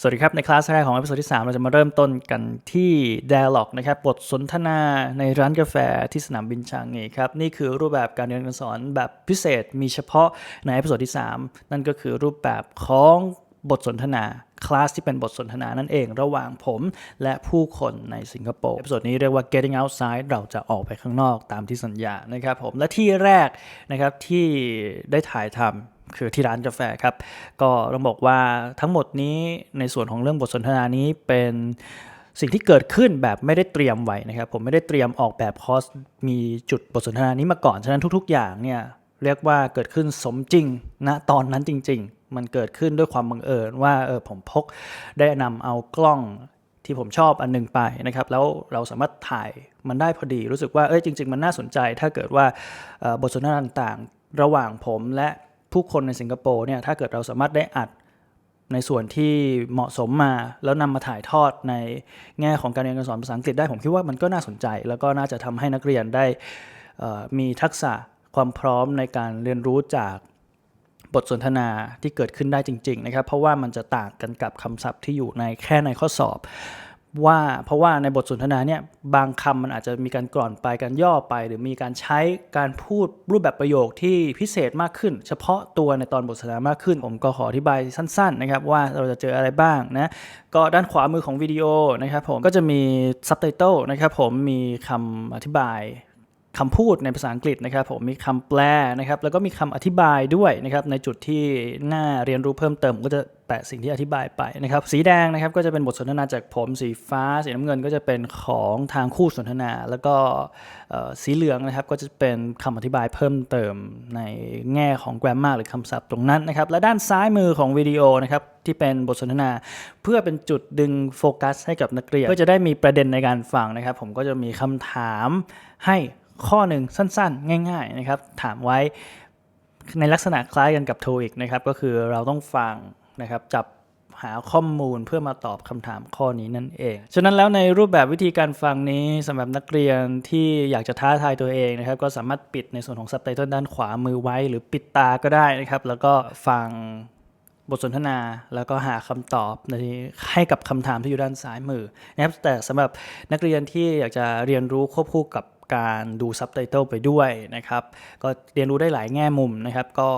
สวัสดีครับ ในคลาสแรกของเอพิโซดที่ 3 เราจะมาเริ่มต้นกันที่ Dialog นะครับบทสนทนาในร้านกาแฟที่สนามบินชางงีครับ นี่คือรูปแบบการเรียนการสอนแบบพิเศษมีเฉพาะในเอพิโซดที่ 3 นั่นก็คือรูปแบบของบทสนทนาคลาสที่เป็นบทสนทนานั่นเองระหว่างผมและผู้คนในสิงคโปร์เอพิโซดนี้เรียกว่า getting outside เราจะออกไปข้างนอกตามที่สัญญานะครับผมและที่แรกนะครับที่ได้ถ่ายทำ คือที่ร้านกาแฟครับ ก็ต้องบอกว่าทั้งหมดนี้ในส่วนของเรื่องบทสนทนานี้เป็นสิ่งที่เกิดขึ้นแบบไม่ได้เตรียมไว้นะครับ ผมไม่ได้เตรียมออกแบบคอสมีจุดบทสนทนานี้มาก่อน ฉะนั้นทุก ๆ อย่างเนี่ยเรียกว่าเกิดขึ้นสมจริงณตอนนั้นจริง ๆ มันเกิดขึ้นด้วยความบังเอิญว่าเออผมพกได้นำเอากล้องที่ผมชอบอันหนึงไปนะครับแล้วเราสามารถถ่ายมันได้พอดีรู้สึกว่าเอ้ยจริง ๆ มันน่าสนใจ ถ้าเกิดว่าบทสนทนาต่างๆ ระหว่างผมและ ผู้คนในสิงคโปร์เนี่ยถ้าเกิดเราสามารถได้อัดในส่วนที่เหมาะสมมาแล้วนำมาถ่ายทอดในแง่ของการเรียนการสอนภาษาอังกฤษได้ผมคิดว่ามันก็น่าสนใจ แล้วก็น่าจะทำให้นักเรียนได้มีทักษะความพร้อมในการเรียนรู้จากบทสนทนาที่เกิดขึ้นได้จริง ๆ นะครับ เพราะว่ามันจะต่างกันกับคำศัพท์ที่อยู่ในแค่ในข้อสอบ ว่าเพราะว่าในบทสนทนาเนี่ยบางคำมันอาจจะมีการกร่อนไปการย่อไป หรือมีการใช้การพูดรูปแบบประโยคที่พิเศษมากขึ้น เฉพาะตัวในตอนบทสนทนามากขึ้น ผมก็ขออธิบายสั้นๆนะครับว่าเราจะเจออะไรบ้างนะก็ด้านขวามือของวิดีโอนะครับผมก็จะมีซับไตเติลนะครับผมมีคำอธิบาย คำพูดในภาษาอังกฤษนะครับผมมีคำแปลนะครับแล้วก็มีคำอธิบายด้วยนะครับในจุดที่น่าเรียนรู้เพิ่มเติมผมก็จะแปะสิ่งที่อธิบายไปนะครับสีแดงนะครับก็จะเป็นบทสนทนาจากผมสีฟ้า สีน้ำเงินก็จะเป็นของทางคู่สนทนา แล้วก็สีเหลืองนะครับก็จะเป็นคำอธิบายเพิ่มเติมในแง่ของ grammar หรือคำศัพท์ตรงนั้นนะครับและด้านซ้ายมือของวิดีโอนะครับที่เป็นบทสนทนา เพื่อเป็นจุดดึงโฟกัสให้กับนักเรียนเพื่อจะได้มีประเด็นในการฟังนะครับ ผมก็จะมีคำถามให้ ข้อหนึ่งสั้นๆ ง่าย ๆนะครับ ถามไว้ในลักษณะคล้ายกันกับโทอีกนะครับ ก็คือเราต้องฟังนะครับจับหาข้อมูลเพื่อมาตอบคำถามข้อนี้นั่นเอง ฉะนั้นแล้วในรูปแบบวิธีการฟังนี้สำหรับนักเรียนที่อยากจะท้าทายตัวเองนะครับ ก็สามารถปิดในส่วนของซับไตเติลด้านขวามือไว้ หรือปิดตาก็ได้นะครับ แล้วก็ฟังบทสนทนาแล้วก็หาคำตอบในให้กับคำถามที่อยู่ด้านซ้ายมือนะครับแต่สำหรับนักเรียนที่อยากจะเรียนรู้ควบคู่กับ การดูซับไตเติลไปด้วยนะครับ ก็เรียนรู้ได้หลายแง่มุมนะครับ ก็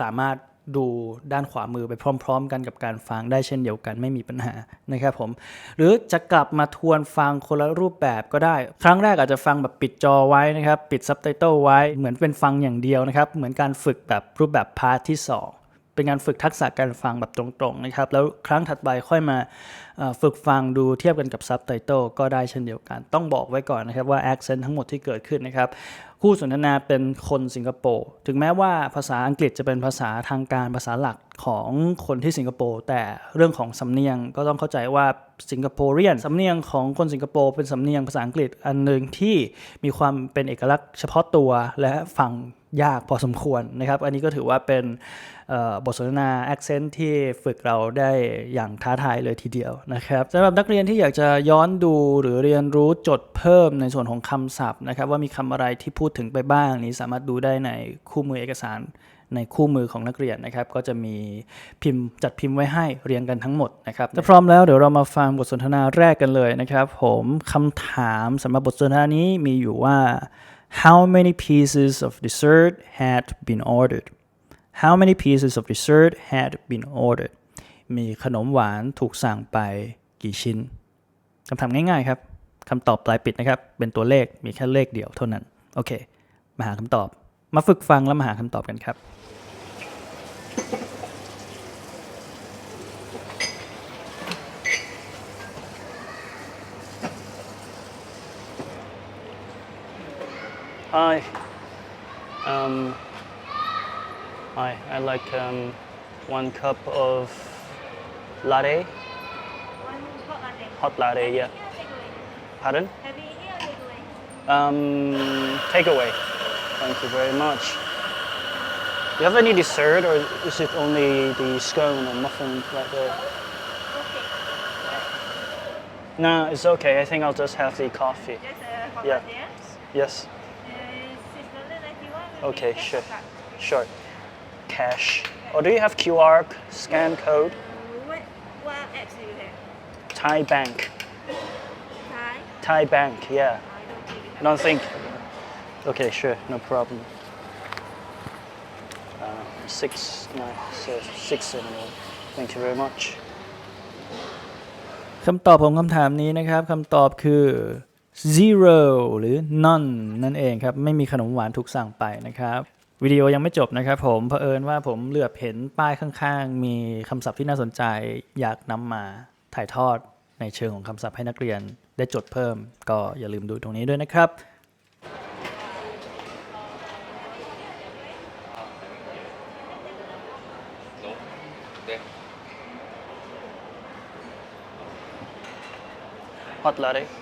สามารถดูด้านขวามือไปพร้อม ๆ กันกับการฟังได้เช่นเดียวกันไม่มีปัญหานะครับผม หรือจะกลับมาทวนฟังคนละรูปแบบก็ได้ ครั้งแรกอาจจะฟังแบบปิดจอไว้นะครับ ปิดซับไตเติลไว้เหมือนเป็นฟังอย่างเดียวนะครับ เหมือนการฝึกแบบรูปแบบพาร์ทที่ 2 เป็นการฝึกทักษะการฟังแบบตรงๆนะครับ แล้วครั้งถัดไปค่อยมาฝึกฟังดูเทียบกันกับซับไตเติลก็ได้เช่นเดียวกัน ต้องบอกไว้ก่อนนะครับว่า accent ทั้งหมดที่เกิดขึ้นนะครับ คู่สนทนาเป็นคนสิงคโปร์ ถึงแม้ว่าภาษาอังกฤษจะเป็นภาษาทางการภาษาหลักของคนที่สิงคโปร์ แต่เรื่องของสำเนียงก็ต้องเข้าใจว่าสิงคโปร์เรียนสำเนียงของคนสิงคโปร์เป็นสำเนียงภาษาอังกฤษอันหนึ่งที่มีความเป็นเอกลักษณ์เฉพาะตัวและฟัง ยากพอสมควรนะครับ อันนี้ก็ถือว่าเป็นบทสนทนา accent ที่ฝึกเราได้อย่างท้าทายเลยทีเดียวนะครับสำหรับนักเรียนที่อยากจะย้อนดูหรือเรียนรู้จดเพิ่มในส่วนของคำศัพท์นะครับ ว่ามีคำอะไรที่พูดถึงไปบ้างนี้สามารถดูได้ในคู่มือเอกสารในคู่มือของนักเรียนนะครับ ก็จะมีพิมพ์จัดพิมพ์ไว้ให้เรียงกันทั้งหมดนะครับถ้าพร้อมแล้วเดี๋ยวเรามาฟังบทสนทนาแรกกันเลยนะครับ ผมคำถามสำหรับบทสนทนานี้มีอยู่ว่า how many pieces of dessert had been ordered how many pieces of dessert had been ordered มีขนมหวานถูกสั่งไปกี่ชิ้นคำถามง่ายๆครับคำตอบปลายปิดนะครับ เป็นตัวเลขมีแค่เลขเดียวเท่านั้น โอเค มาหาคำตอบ มาฝึกฟังแล้วมาหาคำตอบกันครับ Hi. Um, hi. I like um, one cup of latte, One hot latte. hot latte. Yeah. Pardon? Takeaway? Um, takeaway. Thank you very much. Do you have any dessert, or is it only the scone or muffin right there? No, it's okay. I think I'll just have the coffee. Just a hot Yeah. latte. yeah? Yes. Okay, cash sure. or card? Sure. Cash. Or do you have QR scan code? Uh, What, what bags do you have? Thai bank. Thai? Thai bank, yeah. I don't think you I have. don't think. Okay, sure, no problem. Uh, six, nine, so six, seven, eight. Thank you very much. คำตอบของคำถามนี้นะครับคำตอบคือ zero หรือ none นั่นเองครับ ไม่มีขนมหวานถูกสั่งไปนะครับ วิดีโอยังไม่จบนะครับผมเผอิญว่าผมเหลือบเห็นป้ายข้างๆ มีคำศัพท์ที่น่าสนใจ อยากนำมาถ่ายทอดในเชิงของคำศัพท์ให้นักเรียนได้จดเพิ่ม ก็อย่าลืมดูตรงนี้ด้วยนะครับ Hot latte.